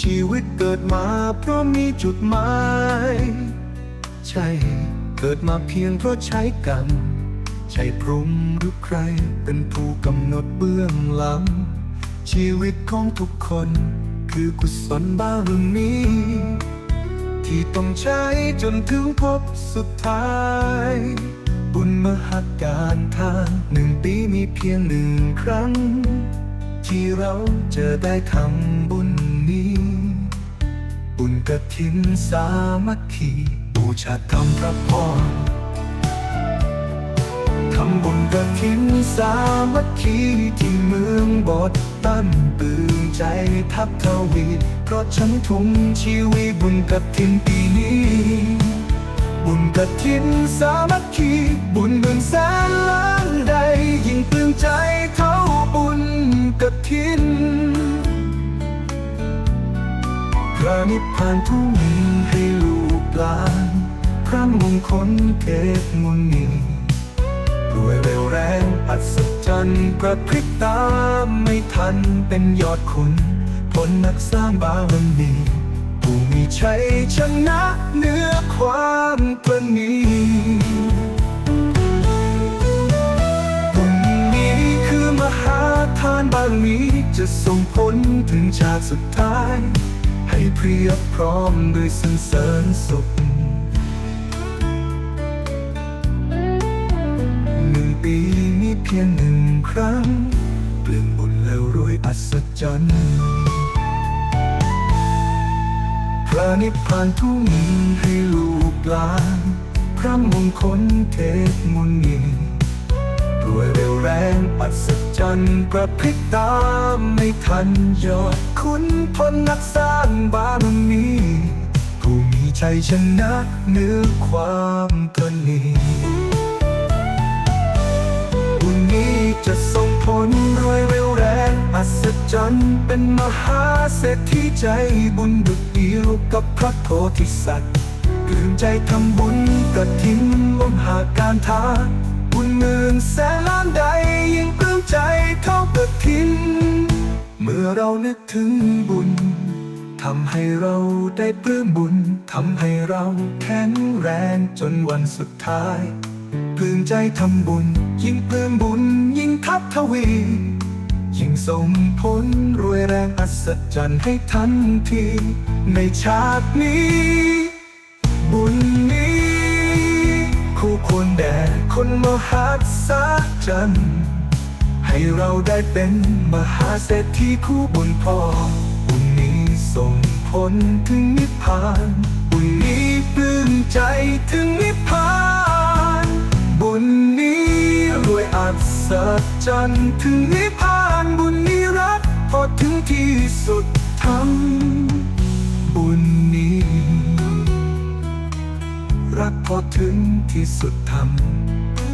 ชีวิตเกิดมาเพราะมีจุดหมาย ใช่ เกิดมาเพียงเพราะใช้กรรม ใช่พรมหรือใครเป็นผู้กำหนดเบื้องหลัง ชีวิตของทุกคนคือกุศลบารมี ที่ต้องใช้จนถึงพบสุดท้าย บุญมหาการทางหนึ่งปีมีเพียงหนึ่งครั้ง ที่เราจะได้ทำบุญ นี้บุญกระถินสามัคคีบูชาธรรมพระพรทำบุญกระถินสามัคคีที่เมืองบดตั้นปืนใจทับทวีเพราะฉันทุ่มชีวิตบุญกระถินปีนี้ บุญกระถินสามัคคีบุญเมืองแสนล้านใดยิ่งปลื้มใจเท่าบุญกระถิน พระนิพพานทุ่งให้ลูกหลานพระมงคลเกตมุนีรวยเร็วแรงอัศจรรย์กระพริบตาไม่ทันเป็นยอดคุณผลนักสร้างบารมีผู้มีชัยชนะเหนือความประณีบุญนี้คือมหาทานบารมีจะส่งผลถึงชาติสุดท้าย ให้เพรียบพร้อมด้วยสรรเสริญสุขหนึ่งปีมีเพียงหนึ่งครั้งเปลืองบุญแล้วรวยอัศจรรย์พระนิพพานทุ่งให้ลูกหลานพระมงคลเทพมุนี รวยเร็วแรงอัศจรรย์กระพริบตาไม่ทันยอดคุณพลนักสร้างบารมีผู้มีชัยชนะเหนือความประณีบุญนี้จะส่งผลรวยเร็วแรงอัศจรรย์เป็นมหาเศรษฐีใจบุญดุจเดียวกับพระโพธิสัตว์กลืมใจทำบุญกระทิ้งลมหาการทา บุญหมื่นแสนล้านใดยิ่งปลื้มใจเท่ากระทิ้นเมื่อเรานึกถึงบุญทำให้เราได้ปลื้มบุญ ทำให้เราแข็งแรงจนวันสุดท้ายปลื้มใจทำบุญ ยิ่งปลื้มบุญยิ่งทับทวี ยิ่งส่งผลรวยแรงอัศจรรย์ให้ทันที ในชาตินี้ บุญนี้ คู่ควรแด่ คนมหัศจรรย์ให้เราได้เป็นมหาเศรษฐีคู่บุญพ่อบุญนี้ส่งผลถึงนิพพานบุญนี้ปลื้มใจถึงนิพพาน บุญนี้รวยอัศจรรย์ถึงนิพพานบุญนี้รักพอถึงที่สุดทำบุญนี้ พอถึงที่สุดทำ